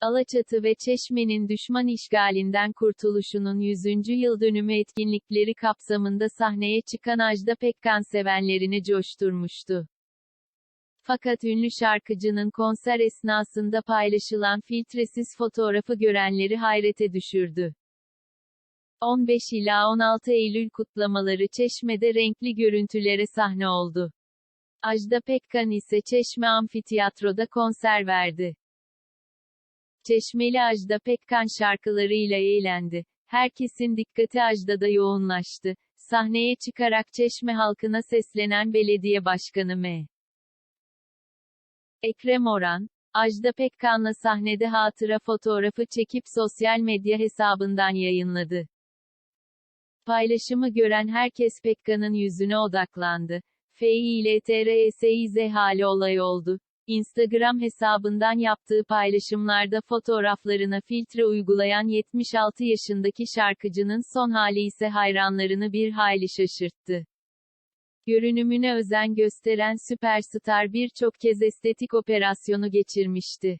Alaçatı ve Çeşme'nin düşman işgalinden kurtuluşunun 100. yıl dönümü etkinlikleri kapsamında sahneye çıkan Ajda Pekkan sevenlerini coşturmuştu. Fakat ünlü şarkıcının konser esnasında paylaşılan filtresiz fotoğrafı görenleri hayrete düşürdü. 15 ila 16 Eylül kutlamaları Çeşme'de renkli görüntülere sahne oldu. Ajda Pekkan ise Çeşme Amfiteyatro'da konser verdi. Çeşmeli Ajda Pekkan şarkılarıyla eğlendi. Herkesin dikkati Ajda'da yoğunlaştı. Sahneye çıkarak Çeşme halkına seslenen belediye başkanı M. Ekrem Oran, Ajda Pekkan'la sahnede hatıra fotoğrafı çekip sosyal medya hesabından yayınladı. Paylaşımı gören herkes Pekkan'ın yüzüne odaklandı. FİLTRSİZ hali olay oldu. Instagram hesabından yaptığı paylaşımlarda fotoğraflarına filtre uygulayan 76 yaşındaki şarkıcının son hali ise hayranlarını bir hayli şaşırttı. Görünümüne özen gösteren süperstar birçok kez estetik operasyonu geçirmişti.